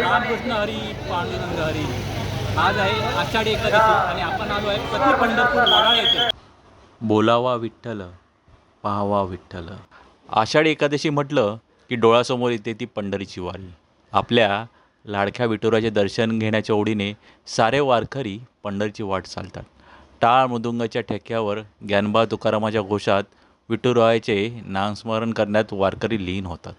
रामकृष्ण हरी पांडुरंग हरी. आज आहे आषाढी एकादशी आणि आपण आलो आहे पती पंढरपूर वडाळ येथे. बोलावा विठ्ठल पाहावा विठ्ठल. आषाढी एकादशी म्हटलं की डोळ्यासमोर येते ती पंढरीची वारी. आपल्या लाडक्या विठुराचे दर्शन घेण्याच्या ओढीने सारे वारकरी पंढरीची वाट चालतात. टाळ मृदुंगाच्या ठेक्यावर ज्ञानबा तुकारामाच्या घोषात विठुरायाचे नामस्मरण करण्यात वारकरी लीन होतात.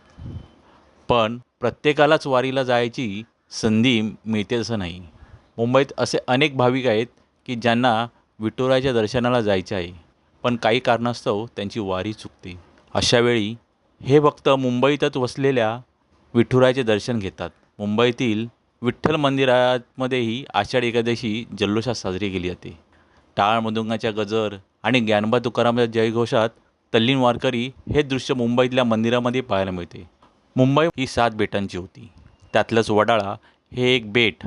पण प्रत्येकालाच वारीला जायची संधी मिळते असं नाही. मुंबईत असे अनेक भाविक आहेत की ज्यांना विठुरायाच्या दर्शनाला जायचे आहे पण काही कारणास्तव त्यांची वारी चुकते. अशावेळी हे भक्त मुंबईतच वसलेल्या विठुरायाचे दर्शन घेतात. मुंबईतील विठ्ठल मंदिरामध्येही आषाढी एकादशी जल्लोषात साजरी केली जाते. टाळ मृदुंगाच्या गजर आणि ज्ञानबा तुकारामच्या जयघोषात तल्लीन वारकरी हे दृश्य मुंबईतल्या मंदिरामध्ये पाहायला मिळते. मुंबई ही सात बेटांची होती. त्यातलंच वडाळा हे एक बेट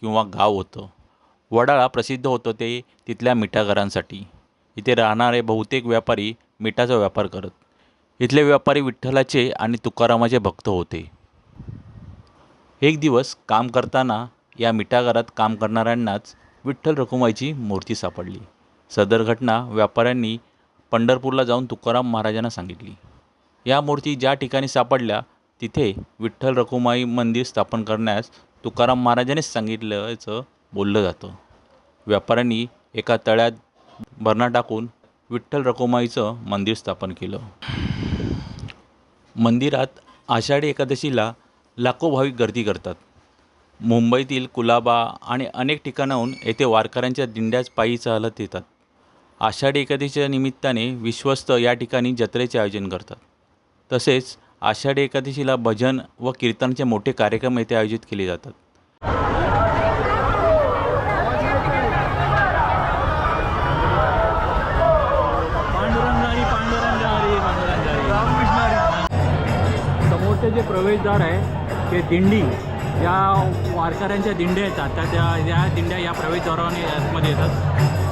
किंवा गाव होतं. वडाळा प्रसिद्ध होतं ते तिथल्या मिठागरांसाठी. इथे राहणारे बहुतेक व्यापारी मिठाचा व्यापार करत. इथले व्यापारी विठ्ठलाचे आणि तुकारामाचे भक्त होते. एक दिवस काम करताना या मिठागरात काम करणाऱ्यांनाच विठ्ठल रखुमाईची मूर्ती सापडली. सदर घटना व्यापाऱ्यांनी पंढरपूरला जाऊन तुकाराम महाराजांना सांगितली. या मूर्ती ज्या ठिकाणी सापडल्या तिथे विठ्ठल रखुमाई मंदिर स्थापन करण्यास तुकाराम महाराजांनीच सांगितल्याचं बोललं जातं. व्यापाऱ्यांनी एका तळ्यात भरणा टाकून विठ्ठल रखुमाईचं मंदिर स्थापन केलं. मंदिरात आषाढी एकादशीला लाखो भाविक गर्दी करतात. मुंबईतील कुलाबा आणि अनेक ठिकाणाहून येथे वारकऱ्यांच्या दिंड्याच पायी चालत येतात. आषाढी एकादशीच्या निमित्ताने विश्वस्त या ठिकाणी जत्रेचे आयोजन करतात. तसेच आषाढी एकादशीला भजन व कीर्तनाचे मोठे कार्यक्रम येथे आयोजित केले जातात. समोरचे जे प्रवेशद्वार आहे ते दिंडी या वारकऱ्यांच्या दिंड्या येतात. त्या त्या या दिंड्या या प्रवेशद्वाराने आतमध्ये येतात.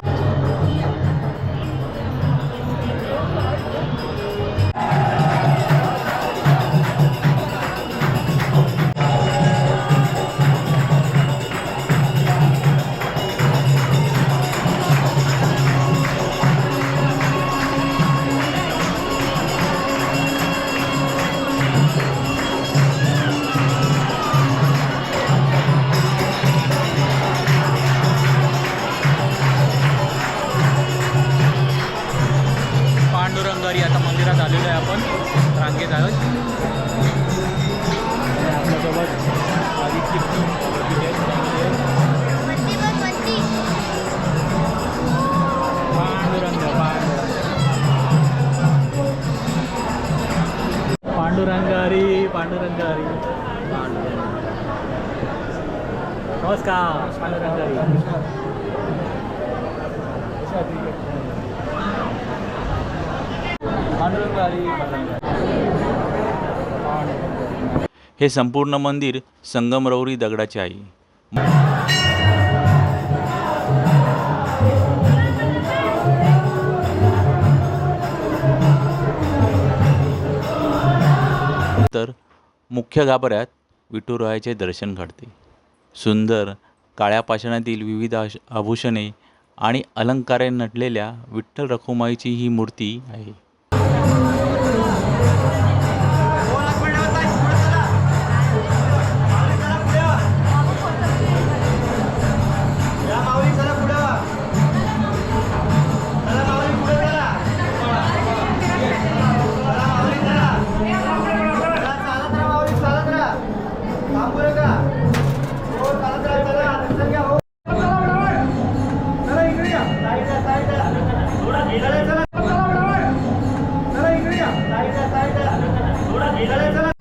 नमस्कार हे संपूर्ण मंदिर संगमरवरी दगडाचे आहे. तर मुख्य गाभाऱ्यात विठुरायाचे दर्शन घडते. सुंदर काळ्या पाषाणातील विविध आश- आभूषणे आणि अलंकारे नटलेल्या विठ्ठल रखुमाईची ही मूर्ती आहे. चला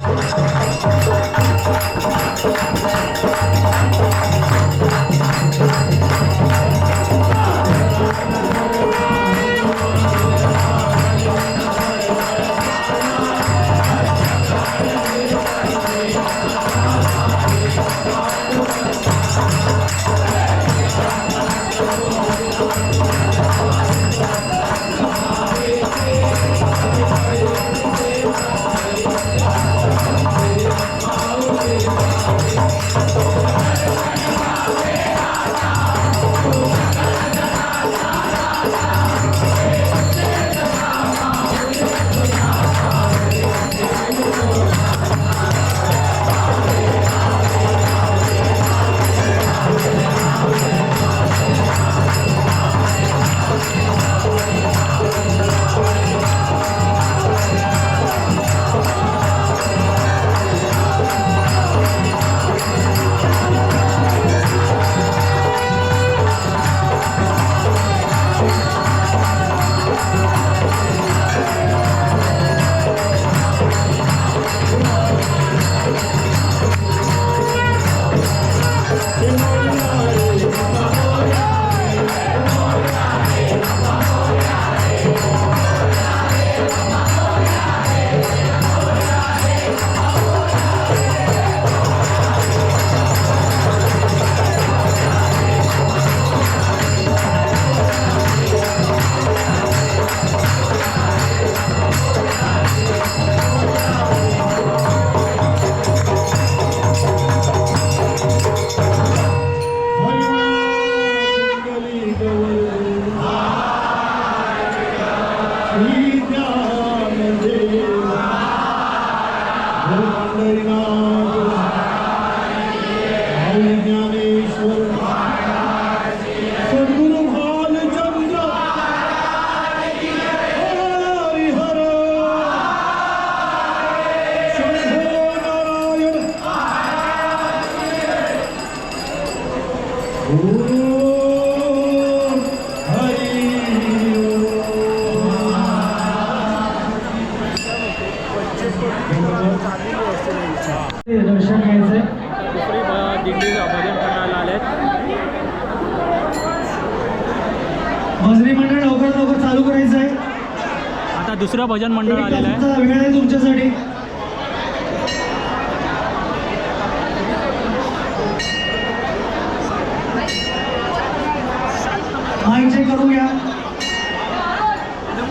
दर्शन दुसरी दिंडी भजन भजनी मंडळ लवकर लवकर चालू करायचं आहे आता दुसरं भजन मंडळ आलेलं आहे. तासाचा वेळ आहे तुमच्यासाठी. करून घ्या.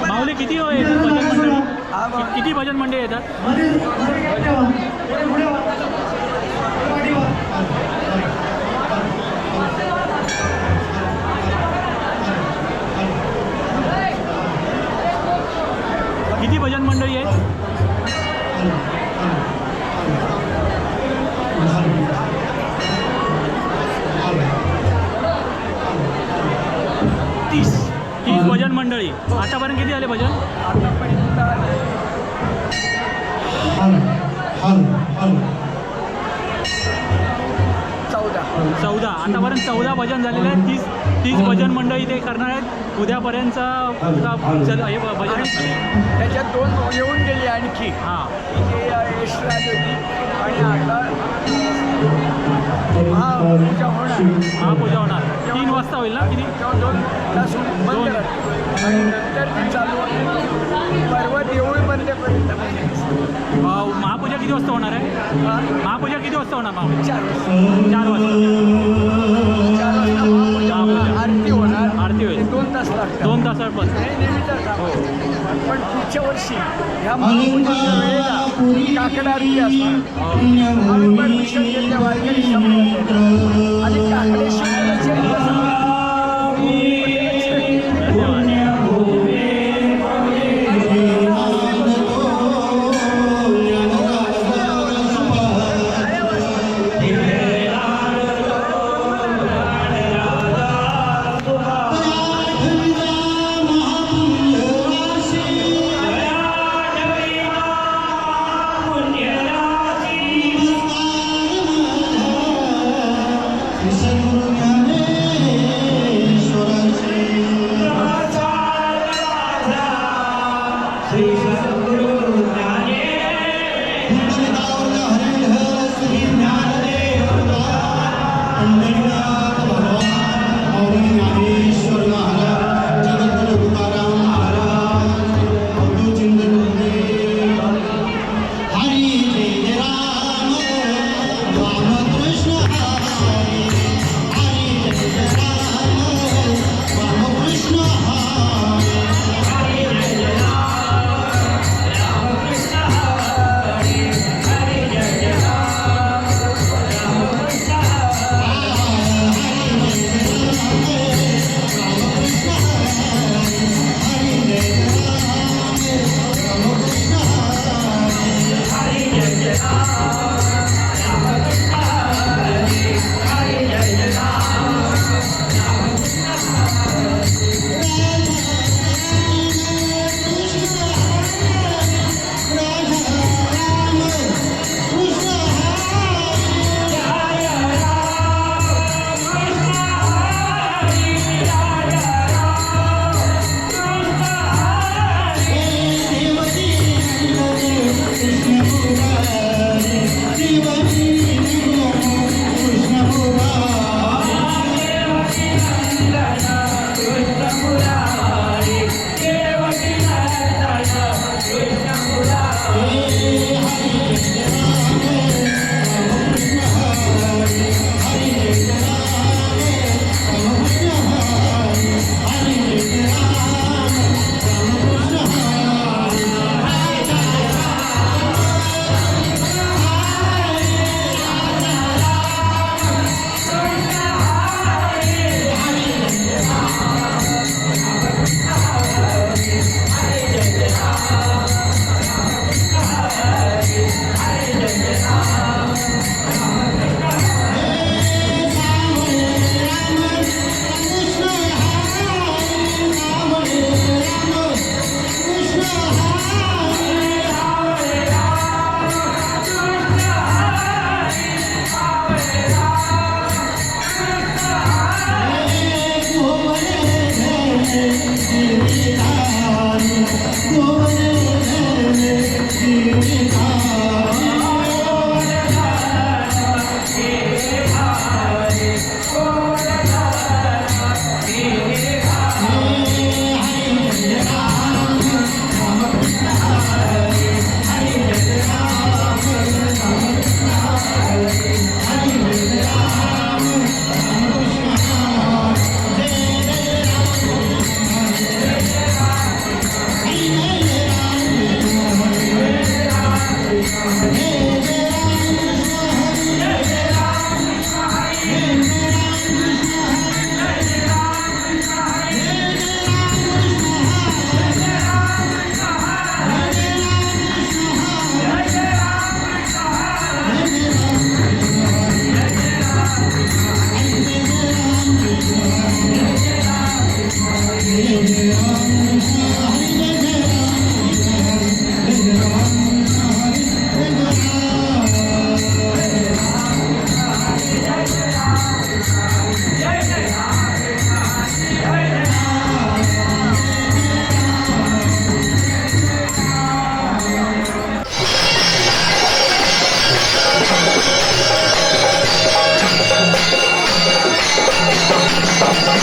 माऊली किती हो किती भजन मंडळ येतात. किती भजन मंडळी आहेत? मंडळी आतापर्यंत किती झाले भजन? हल. चौदा. आतापर्यंत चौदा भजन झालेले आहेत. तीस तीस भजन मंडळी ते करणार आहेत. चल- हे भजन. त्याच्यात दोन येऊन गेली आणखी. हां. होती आणि आता महापूजा होणार. महापूजा होणार. तीन वाजता होईल ना किती? दोन तास बंद आणि नंतर ती चालू होते परवा देऊळ महापूजा किती वाजता होणार आहे? हा, महापूजा किती वाजता होणार महापूजा? चार वाजता. चार आरती होणार. आरती होईल. दोन तास लागतात. दोन तासापर्यंत हे नेहमीच पण पुढच्या वर्षी ह्या महापूजेच्या वेळेला काकड आरती समाजाचे. आणि धन्यवाद सोने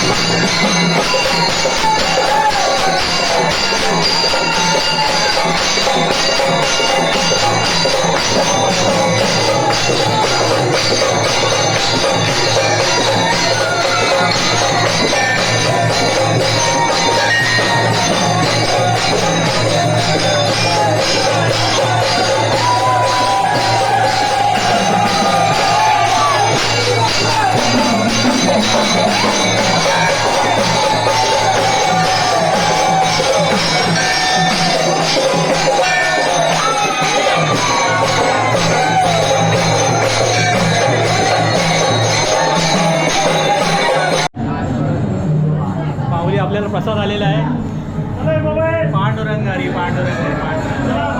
माऊली आपल्याला कसा झालेला आहे. पांडुरंगारी पांडुरंगारी पांडुरंग